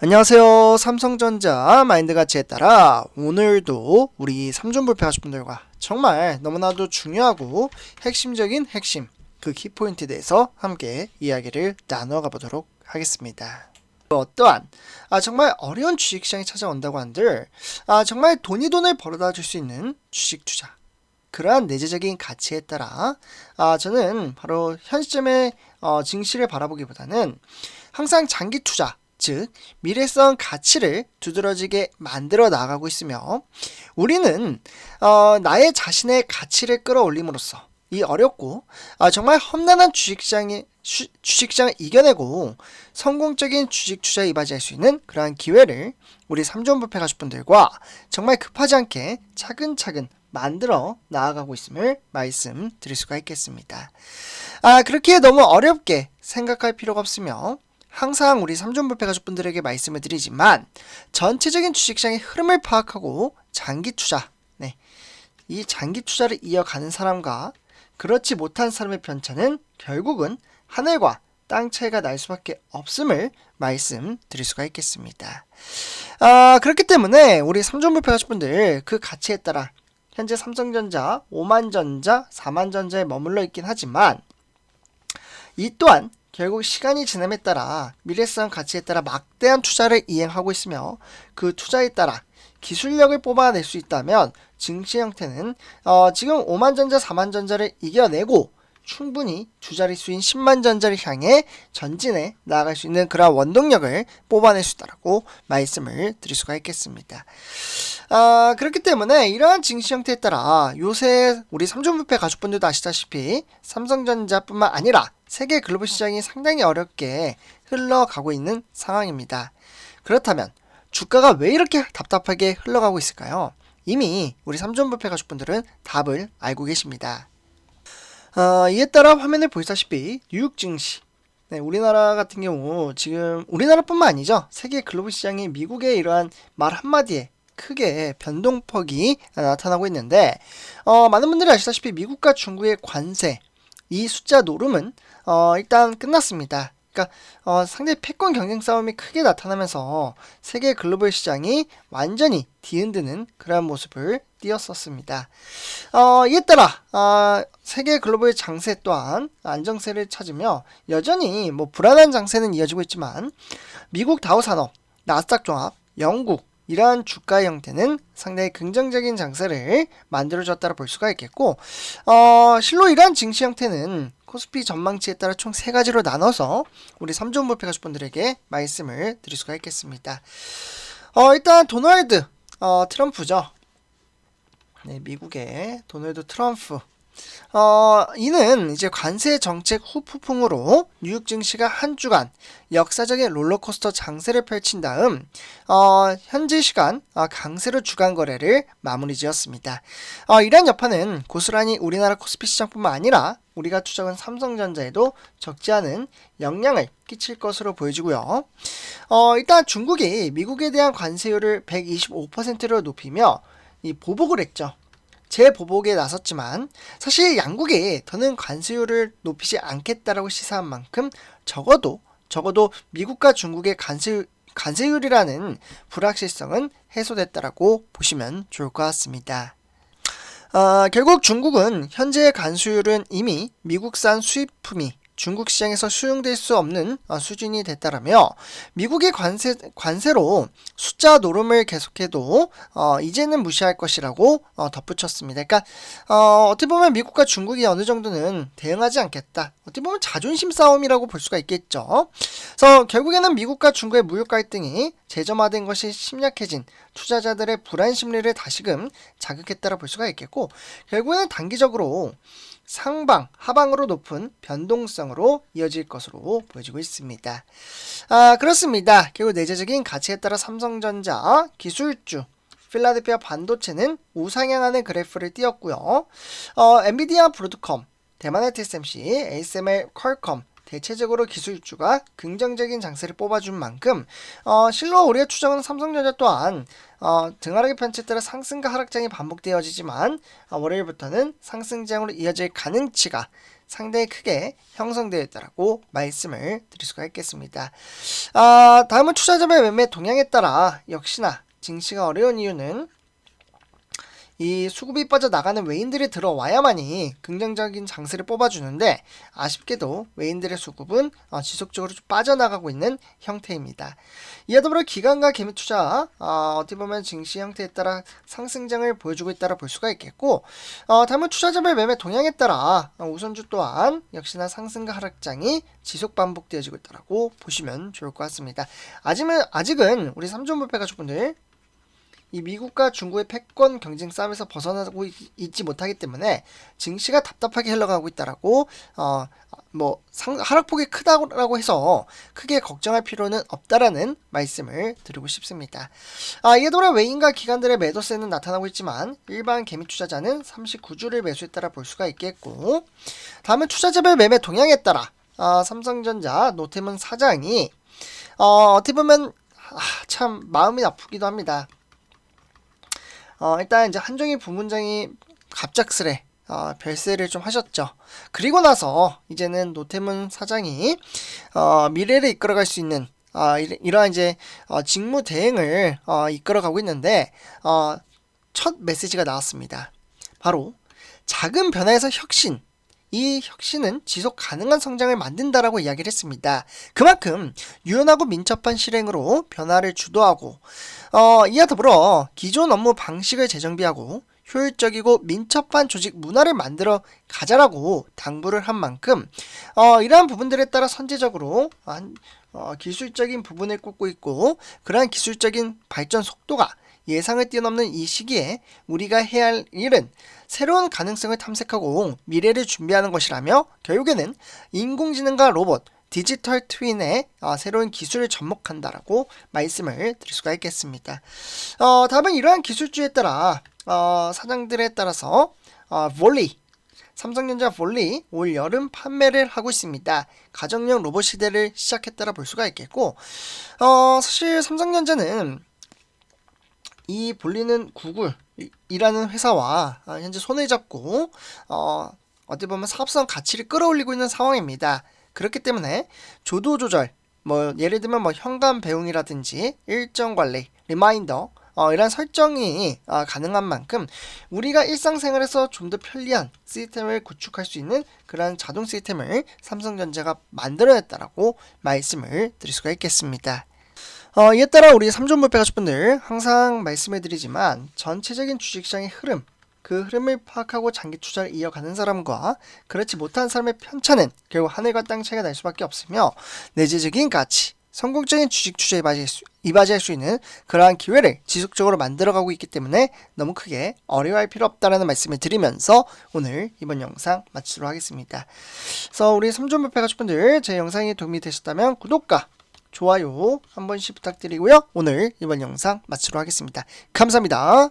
안녕하세요. 삼성전자 마인드 가치에 따라 오늘도 우리 삼존불패 가족분들과 정말 너무나도 중요하고 핵심적인 핵심 그 키포인트에 대해서 함께 이야기를 나누어가 보도록 하겠습니다. 어떠한 아 정말 어려운 주식시장이 찾아온다고 한들 아 정말 돈이 돈을 벌어다 줄 수 있는 주식 투자 그러한 내재적인 가치에 따라 아 저는 바로 현 시점의 어, 증시를 바라보기보다는 항상 장기 투자 즉 미래성 가치를 두드러지게 만들어 나가고 있으며 우리는 어, 나의 자신의 가치를 끌어올림으로써 이 어렵고 아, 정말 험난한 주식시장이 주, 주식시장을 이겨내고 성공적인 주식 투자에 이바지할 수 있는 그러한 기회를 우리 삼존 부패 가족분들과 정말 급하지 않게 차근차근 만들어 나아가고 있음을 말씀드릴 수가 있겠습니다. 아, 그렇게 너무 어렵게 생각할 필요가 없으며 항상 우리 삼존불패 가족분들에게 말씀을 드리지만 전체적인 주식시장의 흐름을 파악하고 장기 투자, 네, 이 장기 투자를 이어가는 사람과 그렇지 못한 사람의 편차는 결국은 하늘과 땅 차이가 날 수밖에 없음을 말씀드릴 수가 있겠습니다. 아, 그렇기 때문에 우리 삼존불패 가족분들 그 가치에 따라 현재 삼성전자 5만전자, 4만전자에 머물러 있긴 하지만 이 또한 결국 시간이 지남에 따라 미래성 가치에 따라 막대한 투자를 이행하고 있으며 그 투자에 따라 기술력을 뽑아낼 수 있다면 증시 형태는 어, 지금 5만 전자, 4만 전자를 이겨내고 충분히 두 자릿수인 10만 전자를 향해 전진해 나아갈 수 있는 그런 원동력을 뽑아낼 수 있다라고 말씀을 드릴 수가 있겠습니다. 아, 그렇기 때문에 이러한 증시 형태에 따라 요새 우리 삼존부패 가족분들도 아시다시피 삼성전자뿐만 아니라 세계 글로벌 시장이 상당히 어렵게 흘러가고 있는 상황입니다. 그렇다면 주가가 왜 이렇게 답답하게 흘러가고 있을까요? 이미 우리 삼존부패 가족분들은 답을 알고 계십니다. 어, 이에 따라 화면을 보시다시피 뉴욕 증시 네, 우리나라 같은 경우 지금 우리나라뿐만 아니죠. 세계 글로벌 시장이 미국의 이러한 말 한마디에 크게 변동폭이 나타나고 있는데 어, 많은 분들이 아시다시피 미국과 중국의 관세 이 숫자 노름은 어, 일단 끝났습니다. 그러니까 어, 상당히 패권 경쟁 싸움이 크게 나타나면서 세계 글로벌 시장이 완전히 뒤흔드는 그런 모습을 띄었었습니다. 어, 이에 따라 어, 세계 글로벌 장세 또한 안정세를 찾으며 여전히 뭐 불안한 장세는 이어지고 있지만 미국 다우 산업, 나스닥 종합, 영국 이러한 주가 형태는 상당히 긍정적인 장세를 만들어줬다고 볼 수가 있겠고 어, 실로 이러한 증시 형태는 코스피 전망치에 따라 총 세 가지로 나눠서 우리 삼존불패 가족분들에게 말씀을 드릴 수가 있겠습니다. 어, 일단 도널드 어, 트럼프죠. 네, 미국의 도널드 트럼프. 어, 이는 이제 관세 정책 후 폭풍으로 뉴욕 증시가 한 주간 역사적인 롤러코스터 장세를 펼친 다음 어, 현재 시간 어, 강세로 주간 거래를 마무리 지었습니다. 어, 이러한 여파는 고스란히 우리나라 코스피 시장뿐만 아니라 우리가 투자한 삼성전자에도 적지 않은 영향을 끼칠 것으로 보여지고요. 어, 일단 중국이 미국에 대한 관세율을 125%로 높이며 이 보복을 했죠. 재보복에 나섰지만 사실 양국이 더는 관세율을 높이지 않겠다라고 시사한 만큼 적어도 적어도 미국과 중국의 관세 관세율이라는 불확실성은 해소됐다라고 보시면 좋을 것 같습니다. 어, 결국 중국은 현재의 관수율은 이미 미국산 수입품이 중국 시장에서 수용될 수 없는 어, 수준이 됐다라며 미국의 관세 관세로 숫자 노름을 계속해도 어, 이제는 무시할 것이라고 어, 덧붙였습니다. 그러니까 어, 어떻게 보면 미국과 중국이 어느 정도는 대응하지 않겠다. 어떻게 보면 자존심 싸움이라고 볼 수가 있겠죠. 그래서 결국에는 미국과 중국의 무역 갈등이 재점화된 것이 심약해진 투자자들의 불안 심리를 다시금 자극했다라 볼 수가 있겠고 결국에는 단기적으로 상방, 하방으로 높은 변동성 으로 이어질 것으로 보여지고 있습니다. 아, 그렇습니다. 결국 내재적인 가치에 따라 삼성전자, 기술주, 필라델피아 반도체는 우상향하는 그래프를 띄었고요. 어, 엔비디아 브로드컴, 대만의 TSMC, ASML 퀄컴, 대체적으로 기술주가 긍정적인 장세를 뽑아준 만큼 어, 실로 우리가 추정하는 삼성전자 또한 어, 등하락의 편차에 따라 상승과 하락장이 반복되어지지만 어, 월요일부터는 상승장으로 이어질 가능치가 상당히 크게 형성되어 있다라고 말씀을 드릴 수가 있겠습니다. 아, 다음은 투자자별 매매 동향에 따라 역시나 증시가 어려운 이유는 이 수급이 빠져나가는 외인들이 들어와야만이 긍정적인 장세를 뽑아주는데 아쉽게도 외인들의 수급은 어, 지속적으로 좀 빠져나가고 있는 형태입니다. 이에 더불어 기관과 개미 투자 어, 어떻게 보면 증시 형태에 따라 상승장을 보여주고 있다라 볼 수가 있겠고 어, 다음은 투자자별 매매 동향에 따라 어, 우선주 또한 역시나 상승과 하락장이 지속 반복되어지고 있다라고 보시면 좋을 것 같습니다. 아직은 아직은 우리 삼존불패 가족분들 이 미국과 중국의 패권 경쟁 싸움에서 벗어나고 있, 지 못하기 때문에 증시가 답답하게 흘러가고 있다라고 어 뭐 하락폭이 크다고 해서 크게 걱정할 필요는 없다라는 말씀을 드리고 싶습니다. 아, 이에 돌아 외인과 기관들의 매도세는 나타나고 있지만 일반 개미 투자자는 39주를 매수했다라 볼 수가 있겠고 다음은 투자자별 매매 동향에 따라 아, 삼성전자 노태문 사장이 어, 어떻게 보면 아, 참 마음이 아프기도 합니다. 어, 일단 이제 한종희 부문장이 갑작스레 어, 별세를 좀 하셨죠. 그리고 나서 이제는 노태문 사장이 어, 미래를 이끌어갈 수 있는 어, 이러한 이제 어, 직무 대행을 어, 이끌어가고 있는데 어, 첫 메시지가 나왔습니다. 바로 작은 변화에서 혁신. 이 혁신은 지속 가능한 성장을 만든다라고 이야기를 했습니다. 그만큼 유연하고 민첩한 실행으로 변화를 주도하고 어, 이와 더불어 기존 업무 방식을 재정비하고 효율적이고 민첩한 조직 문화를 만들어 가자라고 당부를 한 만큼 어, 이러한 부분들에 따라 선제적으로 어, 기술적인 부분을 꼽고 있고 그러한 기술적인 발전 속도가 예상을 뛰어넘는 이 시기에 우리가 해야 할 일은 새로운 가능성을 탐색하고 미래를 준비하는 것이라며 결국에는 인공지능과 로봇, 디지털 트윈의 어, 새로운 기술을 접목한다라고 말씀을 드릴 수가 있겠습니다. 어, 다음은 이러한 기술주에 따라 어, 사장들에 따라서 어, 볼리 삼성전자 볼리 올 여름 판매를 하고 있습니다. 가정용 로봇 시대를 시작했다라 볼 수가 있겠고 어, 사실 삼성전자는 이 볼리는 구글이라는 회사와 어, 현재 손을 잡고 어, 어떻게 보면 사업성 가치를 끌어올리고 있는 상황입니다. 그렇기 때문에 조도 조절, 뭐 예를 들면 뭐 현관 배웅이라든지 일정 관리, 리마인더 어, 이런 설정이 어, 가능한 만큼 우리가 일상생활에서 좀 더 편리한 시스템을 구축할 수 있는 그런 자동 시스템을 삼성전자가 만들어냈다라고 말씀을 드릴 수가 있겠습니다. 어, 이에 따라 우리 삼존불패 가족분들 항상 말씀해드리지만 전체적인 주식시장의 흐름 그 흐름을 파악하고 장기 투자를 이어가는 사람과 그렇지 못한 사람의 편차는 결국 하늘과 땅 차이가 날 수밖에 없으며 내재적인 가치, 성공적인 주식 투자에 이바지할 수 있는 그러한 기회를 지속적으로 만들어가고 있기 때문에 너무 크게 어려워할 필요 없다라는 말씀을 드리면서 오늘 이번 영상 마치도록 하겠습니다. 그래서 우리 삼존불패 가족분들 제 영상이 도움이 되셨다면 구독과 좋아요 한 번씩 부탁드리고요. 오늘 이번 영상 마치도록 하겠습니다. 감사합니다.